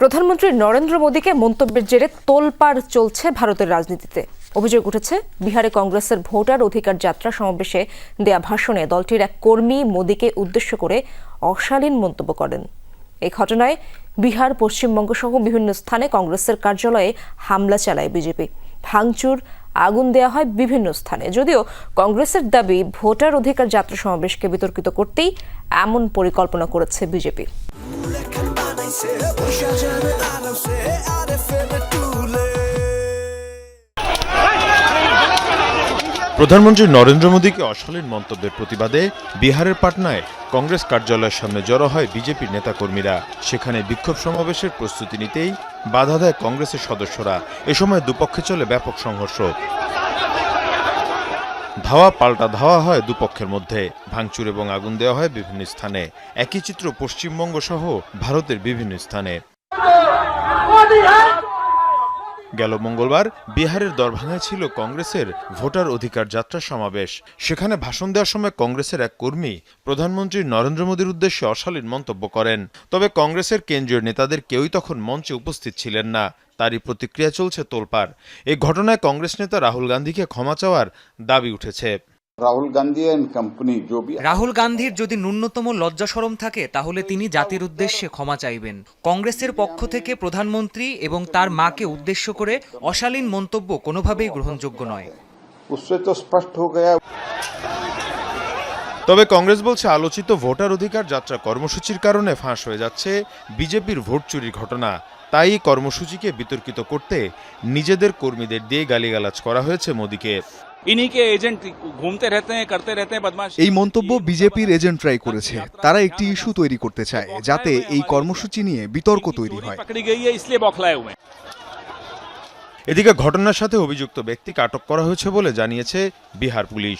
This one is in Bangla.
প্রধানমন্ত্রী নরেন্দ্র মোদীকে মন্তব্যের জেরে তোলপাড় চলছে ভারতের রাজনীতিতে। অভিযোগ উঠেছে, বিহারে কংগ্রেসের ভোটার অধিকার যাত্রা সমাবেশে দেয়া ভাষণে দলটির এক কর্মী মোদীকে উদ্দেশ্য করে অশালীন মন্তব্য করেন। এই ঘটনায় বিহার পশ্চিমবঙ্গ সহ বিভিন্ন স্থানে কংগ্রেসের কার্যালয়ে হামলা চালায় বিজেপি। ভাঙচুর, আগুন দেওয়া হয় বিভিন্ন স্থানে। যদিও কংগ্রেসের দাবি, ভোটার অধিকার যাত্রা সমাবেশকে বিতর্কিত করতেই এমন পরিকল্পনা করেছে বিজেপি। প্রধানমন্ত্রী নরেন্দ্র মোদীকে অশালীন মন্তব্যের প্রতিবাদে বিহারের পাটনায় কংগ্রেস কার্যালয়ের সামনে জড়ো হয় বিজেপির নেতাকর্মীরা। সেখানে বিক্ষোভ সমাবেশের প্রস্তুতি নিতেই বাধা দেয় কংগ্রেসের সদস্যরা। এ সময় দুপক্ষে চলে ব্যাপক সংঘর্ষ। ধাওয়া পাল্টা ধাওয়া হয় দুপক্ষের মধ্যে। ভাঙচুর এবং আগুন দেওয়া হয় বিভিন্ন স্থানে। একই চিত্র পশ্চিমবঙ্গ সহ ভারতের বিভিন্ন স্থানে। গেল মঙ্গলবার বিহারের দরভাঙায় ছিল কংগ্রেসের ভোটার অধিকার যাত্রা সমাবেশ। সেখানে ভাষণ দেওয়ার সময় কংগ্রেসের এক কর্মী প্রধানমন্ত্রী নরেন্দ্র মোদীর উদ্দেশ্যে অশালীন মন্তব্য করেন। তবে কংগ্রেসের কেন্দ্রীয় নেতাদের কেউই তখন মঞ্চে উপস্থিত ছিলেন না। তারই প্রতিক্রিয়া চলছে তোলপাড়। এই ঘটনায় কংগ্রেস নেতা রাহুল গান্ধীকে ক্ষমা চাওয়ার দাবি উঠেছে। রাহুল গান্ধীর যদি ন্যূনতম লজ্জা সরম থাকে তাহলে তিনি জাতির উদ্দেশ্যে ক্ষমা চাইবেন। কংগ্রেসের পক্ষ থেকে প্রধানমন্ত্রী এবং তার মাকে উদ্দেশ্য করে অশালীন মন্তব্য কোনোভাবেই গ্রহণযোগ্য নয়। তবে কংগ্রেস বলছে আলোচিত ভোটার অধিকার যাত্রা কর্মসূচির কারণে ফাঁস হয়ে যাচ্ছে বিজেপির ভোট চুরির ঘটনা তাই এই কর্মসূচিকে বিতর্কিত করতে নিজেদের কর্মীদের দিয়ে গালিগালাজ করা হয়েছে মোদীকে इन्हीं के एजेंट घूमते रहते हैं करते रहते हैं बदमाशी এই মন্তব্য বিজেপির এজেন্টরাই করেছে তারা একটি ইস্যু তৈরি করতে চায় যাতে এই কর্মসূচি নিয়ে বিতর্ক তৈরি হয় पकड़ी गई है इसलिए बौखलाए हुए हैं এদিকে ঘটনার সাথে অভিযুক্ত ব্যক্তিকে আটক করা হয়েছে বলে জানিয়েছে বিহার পুলিশ